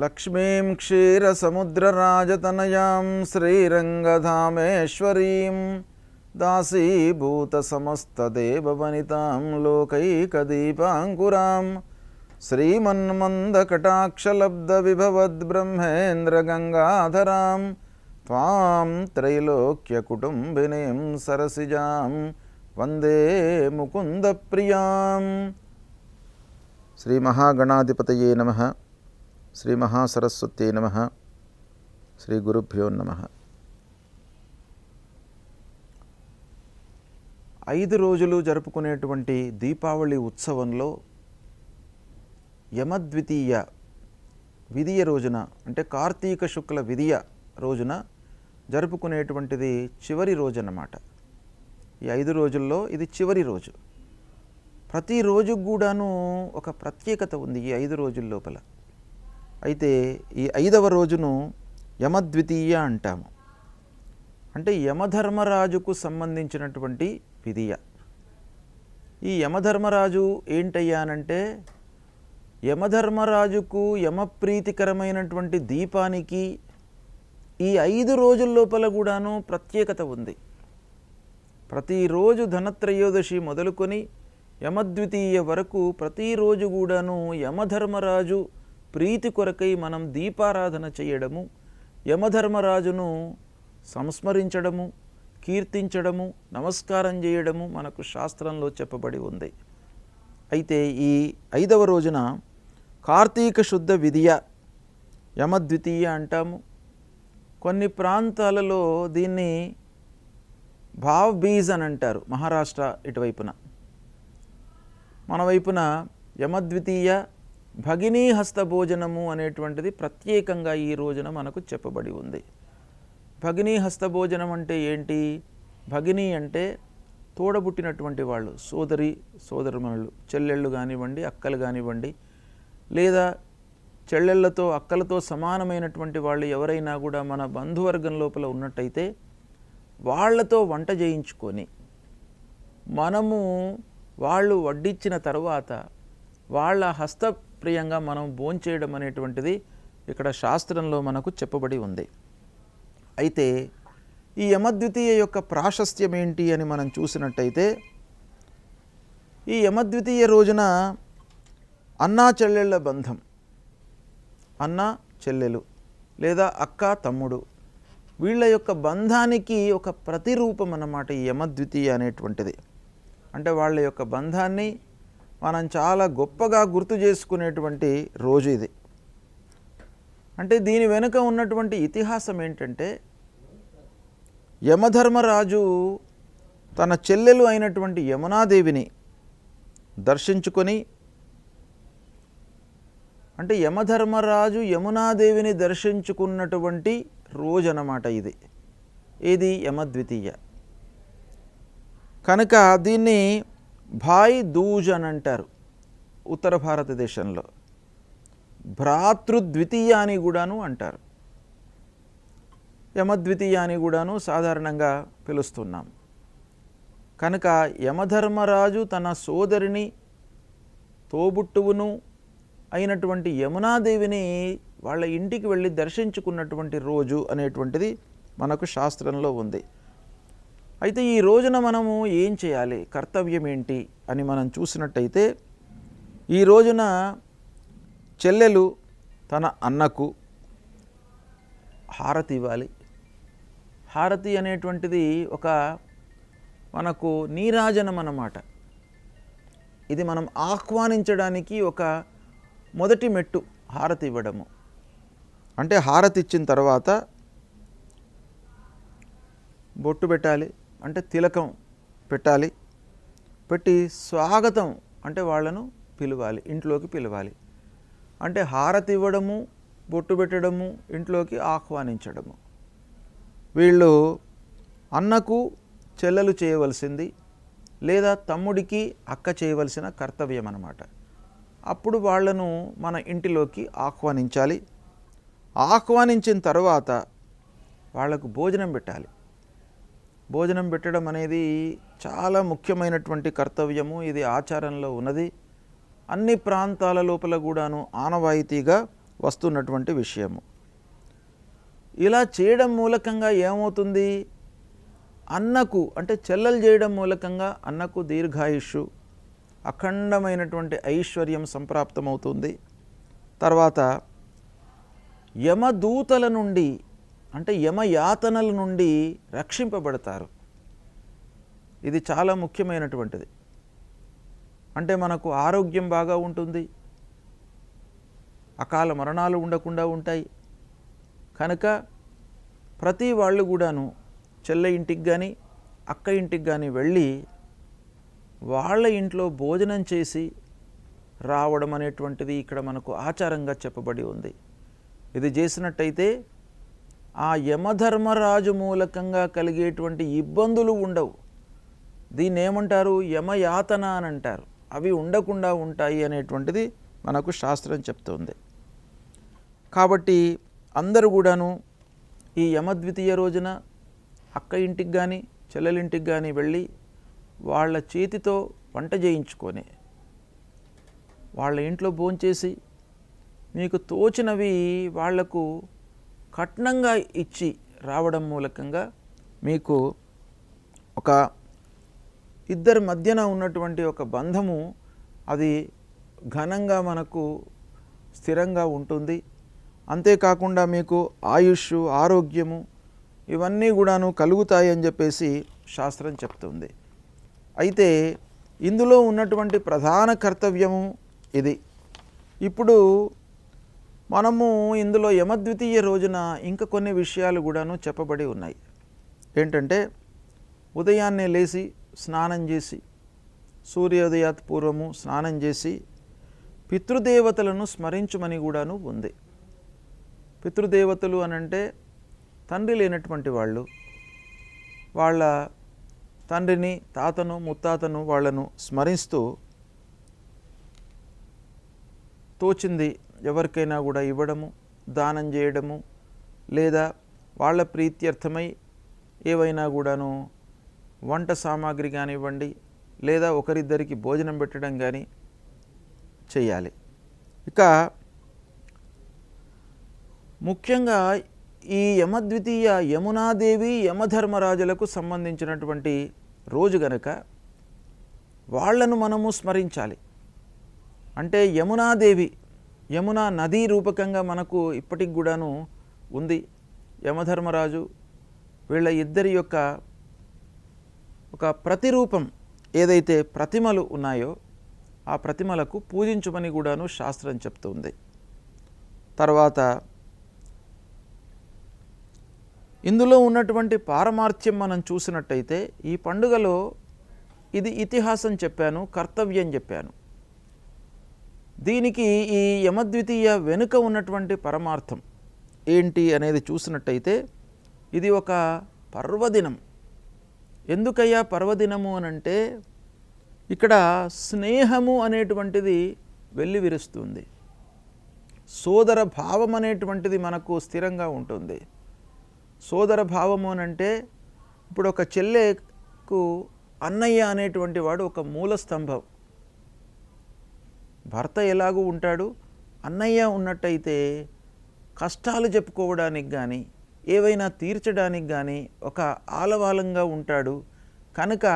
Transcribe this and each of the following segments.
లక్ష్మీం క్షీరసముద్రరాజతనయాం శ్రీరంగధామేశ్వరీం దాసీభూతసమస్తదేవవనితాం లోకైకదీపాంకురాం శ్రీమన్మందకటాక్షలబ్ధవిభవద్బ్రహ్మేంద్రగంగాధరాం త్వాం త్రైలోక్యకుటుంబినీం సరసిజాం వందే ముకుందప్రియాం. శ్రీ మహాగణాధిపతయే నమ. శ్రీ మహాసరస్వతి నమ. శ్రీ గురుభ్యో నమ. ఐదు రోజులు జరుపుకునేటువంటి దీపావళి ఉత్సవంలో యమద్వితీయ విధియ రోజున అంటే కార్తీక శుక్ల విధియ రోజున జరుపుకునేటువంటిది చివరి రోజు అన్నమాట ఈ ఐదు రోజుల్లో ఇది చివరి రోజు. ప్రతిరోజు కూడాను ఒక ప్రత్యేకత ఉంది ఈ ఐదు రోజుల లోపల. అయితే ఈ ఐదవ రోజును యమద్వితీయ అంటాము. అంటే యమధర్మరాజుకు సంబంధించినటువంటి విధియ. ఈ యమధర్మరాజు ఏంటయ్యానంటే యమధర్మరాజుకు యమప్రీతికరమైనటువంటి దీపానికి ఈ ఐదు రోజుల లోపల కూడాను ప్రత్యేకత ఉంది. ప్రతిరోజు ధనత్రయోదశి మొదలుకొని యమద్వితీయ వరకు ప్రతిరోజు కూడాను యమధర్మరాజు ప్రీతి కొరకై మనం దీపారాధన చేయడము యమధర్మరాజును సంస్మరించడము కీర్తించడము నమస్కారం చేయడము మనకు శాస్త్రంలో చెప్పబడి ఉంది. అయితే ఈ ఐదవ రోజున కార్తీక శుద్ధ విధియ యమద్వితీయ అంటాము. కొన్ని ప్రాంతాలలో దీన్ని భావ్ బీజ్ అని అంటారు మహారాష్ట్ర ఇటువైపున. మన వైపున యమద్వితీయ భగినీ హస్త భోజనము అనేటువంటిది ప్రత్యేకంగా ఈ రోజున మనకు చెప్పబడి ఉంది. భగినీ హస్త భోజనం అంటే ఏంటి? భగిని అంటే తోడబుట్టినటువంటి వాళ్ళు సోదరి సోదరుమనులు చెల్లెళ్ళు కానివ్వండి అక్కలు కానివ్వండి లేదా చెల్లెళ్ళతో అక్కలతో సమానమైనటువంటి వాళ్ళు ఎవరైనా కూడా మన బంధువర్గం లోపల ఉన్నట్టయితే వాళ్ళతో వంట చేయించుకొని మనము వాళ్ళు వడ్డించిన తర్వాత వాళ్ళ హస్త హస్తప్రియంగా మనం భోంచేయడం అనేటువంటిది ఇక్కడ శాస్త్రంలో మనకు చెప్పబడి ఉంది. అయితే ఈ యమద్వితీయ యొక్క ప్రాశస్త్యం ఏంటి అని మనం చూసినట్టయితే ఈ యమద్వితీయ రోజున అన్నా చెల్లెళ్ళ బంధం అన్న చెల్లెలు లేదా అక్క తమ్ముడు వీళ్ళ యొక్క బంధానికి ఒక ప్రతిరూపం అన్నమాట ఈ యమద్వితీయ అనేటువంటిది. అంటే వాళ్ళ యొక్క బంధాన్ని మనం చాలా గొప్పగా గుర్తు చేసుకునేటువంటి రోజు ఇది. అంటే దీని వెనుక ఉన్నటువంటి ఇతిహాసం ఏంటంటే యమధర్మరాజు తన చెల్లెలు అయినటువంటి యమునాదేవిని దర్శించుకొని అంటే యమధర్మరాజు యమునాదేవిని దర్శించుకున్నటువంటి రోజు అన్నమాట ఇది. ఇది యమద్వితీయ. కనుక దీన్ని భాయ్ దూజ్ అని అంటారు ఉత్తర భారతదేశంలో. భ్రాతృద్వితీయ అని కూడాను అంటారు. యమద్వితీయ అని కూడాను సాధారణంగా పిలుస్తున్నాం. కనుక యమధర్మరాజు తన సోదరిని తోబుట్టువును అయినటువంటి యమునాదేవిని వాళ్ళ ఇంటికి వెళ్ళి దర్శించుకున్నటువంటి రోజు అనేటువంటిది మనకు శాస్త్రంలో ఉంది. అయితే ఈ రోజున మనము ఏం చేయాలి? కర్తవ్యం ఏంటి? అని మనం చూసినట్టయితే ఈ రోజున చెల్లెలు తన అన్నకు హారతి ఇవ్వాలి. హారతి అనేటువంటిది ఒక మనకు నీరాజనం అన్నమాట ఇది మనం ఆహ్వానించడానికి ఒక మొదటి మెట్టు హారతి ఇవ్వడము. అంటే హారతి ఇచ్చిన తర్వాత బొట్టు పెట్టాలి. అంటే తిలకం పెట్టాలి. పెట్టి స్వాగతం అంటే వాళ్ళను పిలవాలి ఇంట్లోకి పిలవాలి. అంటే హారతి ఇవ్వడము బొట్టు పెట్టడము ఇంట్లోకి ఆహ్వానించడము. వీళ్ళు అన్నకు చెల్లెలు చేయవలసింది లేదా తమ్ముడికి అక్క చేయవలసిన కర్తవ్యం అన్నమాట. అప్పుడు వాళ్ళను మన ఇంటిలోకి ఆహ్వానించాలి. ఆహ్వానించిన తర్వాత వాళ్ళకు భోజనం పెట్టాలి. భోజనం పెట్టడం అనేది చాలా ముఖ్యమైనటువంటి కర్తవ్యము. ఇది ఆచారంలో ఉన్నది. అన్ని ప్రాంతాల లోపల కూడాను ఆనవాయితీగా వస్తున్నటువంటి విషయము. ఇలా చేయడం మూలకంగా ఏమవుతుంది? అన్నకు అంటే చెల్లెలు చేయడం మూలకంగా అన్నకు దీర్ఘాయుష్షు అఖండమైనటువంటి ఐశ్వర్యం సంప్రాప్తమవుతుంది. తర్వాత యమదూతల నుండి అంటే యమయాతనల నుండి రక్షింపబడతారు. ఇది చాలా ముఖ్యమైనటువంటిది. అంటే మనకు ఆరోగ్యం బాగా ఉంటుంది. అకాల మరణాలు ఉండకుండా ఉంటాయి. కనుక ప్రతి వాళ్ళు కూడాను చెల్ల ఇంటికి కానీ అక్క ఇంటికి కానీ వెళ్ళి వాళ్ళ ఇంట్లో భోజనం చేసి రావడం అనేటువంటిది ఇక్కడ మనకు ఆచారంగా చెప్పబడి ఉంది. ఇది చేసినట్టయితే ఆ యమధర్మరాజు మూలకంగా కలిగేటువంటి ఇబ్బందులు ఉండవు. దీన్ని ఏమంటారు యమయాతన అని అంటారు అవి ఉండకుండా ఉంటాయి అనేటువంటిది మనకు శాస్త్రం చెప్తుంది. కాబట్టి అందరూ కూడాను ఈ యమద్వితీయ రోజున అక్క ఇంటికి కానీ చెల్లెలింటికి కానీ వెళ్ళి వాళ్ళ చేతితో వంట చేయించుకొని వాళ్ళ ఇంట్లో భోంచేసి మీకు తోచినవి వాళ్ళకు కట్నంగా ఇచ్చి రావడం మూలకంగా మీకు ఒక ఇద్దరి మధ్యన ఉన్నటువంటి ఒక బంధము అది ఘనంగా మనకు స్థిరంగా ఉంటుంది. అంతేకాకుండా మీకు ఆయుష్ ఆరోగ్యము ఇవన్నీ కూడాను కలుగుతాయి అని చెప్పేసి శాస్త్రం చెప్తుంది. అయితే ఇందులో ఉన్నటువంటి ప్రధాన కర్తవ్యము ఇది. ఇప్పుడు మనము ఇందులో యమద్వితీయ రోజున ఇంకా కొన్ని విషయాలు కూడాను చెప్పబడి ఉన్నాయి. ఏంటంటే ఉదయాన్నే లేచి స్నానం చేసి సూర్యోదయాత్ పూర్వము స్నానం చేసి పితృదేవతలను స్మరించమని కూడాను ఉంది. పితృదేవతలు అనంటే తండ్రి లేనటువంటి వాళ్ళు వాళ్ళ తండ్రిని తాతను ముత్తాతను వాళ్ళను స్మరిస్తూ తోచింది ఎవరికైనా కూడా ఇవ్వడము దానం చేయడము లేదా వాళ్ళ ప్రీత్యర్థమై ఏవైనా కూడాను వంట సామాగ్రి కానివ్వండి లేదా ఒకరిద్దరికి భోజనం పెట్టడం కానీ చేయాలి. ఇక ముఖ్యంగా ఈ యమద్వితీయ యమునాదేవి యమధర్మరాజులకు సంబంధించినటువంటి రోజు గనక వాళ్ళను మనము స్మరించాలి. అంటే యమునాదేవి యమున నదీ రూపకంగా మనకు ఇప్పటికి కూడాను ఉంది. యమధర్మరాజు వీళ్ళ ఇద్దరి యొక్క ఒక ప్రతిరూపం ఏదైతే ప్రతిమలు ఉన్నాయో ఆ ప్రతిమలకు పూజించమని కూడాను శాస్త్రం చెప్తుంది. తర్వాత ఇందులో ఉన్నటువంటి పారమార్థ్యం మనం చూసినట్టయితే ఈ పండుగలో ఇది ఇతిహాసం చెప్పాను కర్తవ్యం చెప్పాను. దీనికి ఈ యమద్వితీయ వెనుక ఉన్నటువంటి పరమార్థం ఏంటి అనేది చూసినట్టయితే ఇది ఒక పర్వదినం. ఎందుకయ్యా పర్వదినము అనంటే ఇక్కడ స్నేహము అనేటువంటిది వెళ్ళి విరుస్తుంది. సోదర భావం అనేటువంటిది మనకు స్థిరంగా ఉంటుంది. సోదర భావము అనంటే ఇప్పుడు ఒక చెల్లెకు అన్నయ్య అనేటువంటి వాడు ఒక మూల స్తంభం. భర్త ఎలాగూ ఉంటాడు? అన్నయ్య ఉన్నట్టయితే కష్టాలు చెప్పుకోవడానికి కానీ ఏవైనా తీర్చడానికి కానీ ఒక ఆలవాలంగా ఉంటాడు. కనుక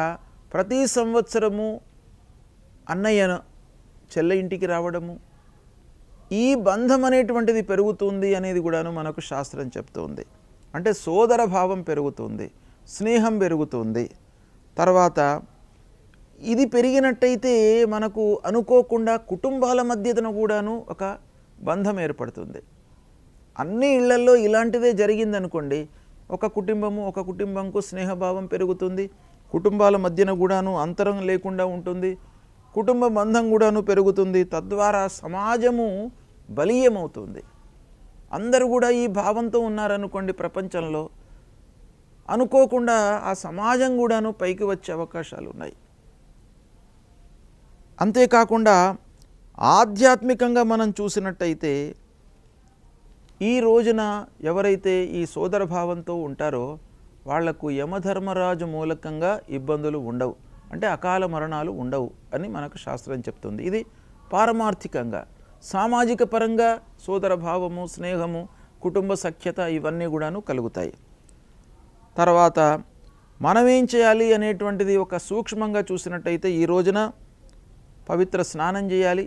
ప్రతి సంవత్సరము అన్నయ్యను చెల్ల ఇంటికి రావడము ఈ బంధం అనేటువంటిది పెరుగుతుంది అనేది కూడాను మనకు శాస్త్రం చెప్తుంది. అంటే సోదర భావం పెరుగుతుంది స్నేహం పెరుగుతుంది. తర్వాత ఇది పెరిగినట్టయితే మనకు అనుకోకుండా కుటుంబాల మధ్యతను కూడాను ఒక బంధం ఏర్పడుతుంది. అన్ని ఇళ్ళల్లో ఇలాంటిదే జరిగిందనుకోండి ఒక కుటుంబము ఒక కుటుంబంకు స్నేహభావం పెరుగుతుంది కుటుంబాల మధ్యన కూడాను అంతరం లేకుండా ఉంటుంది కుటుంబ బంధం కూడాను పెరుగుతుంది తద్వారా సమాజము బలీయమవుతుంది. అందరూ కూడా ఈ భావంతో ఉన్నారనుకోండి ప్రపంచంలో అనుకోకుండా ఆ సమాజం కూడాను పైకి వచ్చే అవకాశాలు ఉన్నాయి అంతేకాకుండా ఆధ్యాత్మికంగా మనం చూసినట్టయితే ఈ రోజున ఎవరైతే ఈ సోదర భావంతో ఉంటారో వాళ్ళకు యమధర్మరాజు మూలకంగా ఇబ్బందులు ఉండవు. అంటే అకాల మరణాలు ఉండవు అని మనకు శాస్త్రం చెప్తుంది. ఇది పారమార్థికంగా. సామాజిక పరంగా సోదర భావము స్నేహము కుటుంబ సఖ్యత ఇవన్నీ కూడాను కలుగుతాయి. తర్వాత మనం ఏం చేయాలి అనేటువంటిది ఒక సూక్ష్మంగా చూసినట్టయితే ఈ రోజున పవిత్ర స్నానం చేయాలి.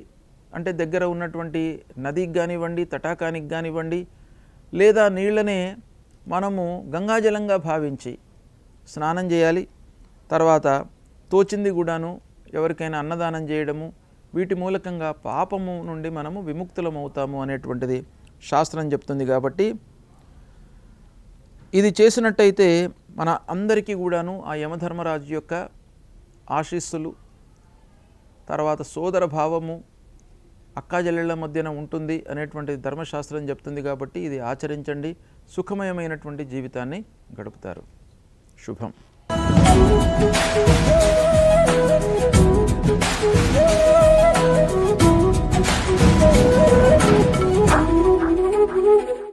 అంటే దగ్గర ఉన్నటువంటి నదికి కానివ్వండి తటాకానికి కానివ్వండి లేదా నీళ్ళనే మనము గంగాజలంగా భావించి స్నానం చేయాలి. తర్వాత తోచింది కూడాను ఎవరికైనా అన్నదానం చేయడము వీటి మూలకంగా పాపము నుండి మనము విముక్తులమవుతాము అనేటువంటిది శాస్త్రం చెప్తుంది కాబట్టి ఇది చేసినట్టయితే మన అందరికీ కూడాను ఆ యమధర్మరాజు యొక్క ఆశీస్సులు తర్వాత సోదర భావము అక్కాజల్లెళ్ళ మధ్యన ఉంటుంది అనేటువంటి ధర్మశాస్త్రం చెప్తుంది కాబట్టి ఇది ఆచరించండి సుఖమయమైనటువంటి జీవితాన్ని గడుపుతారు. శుభం.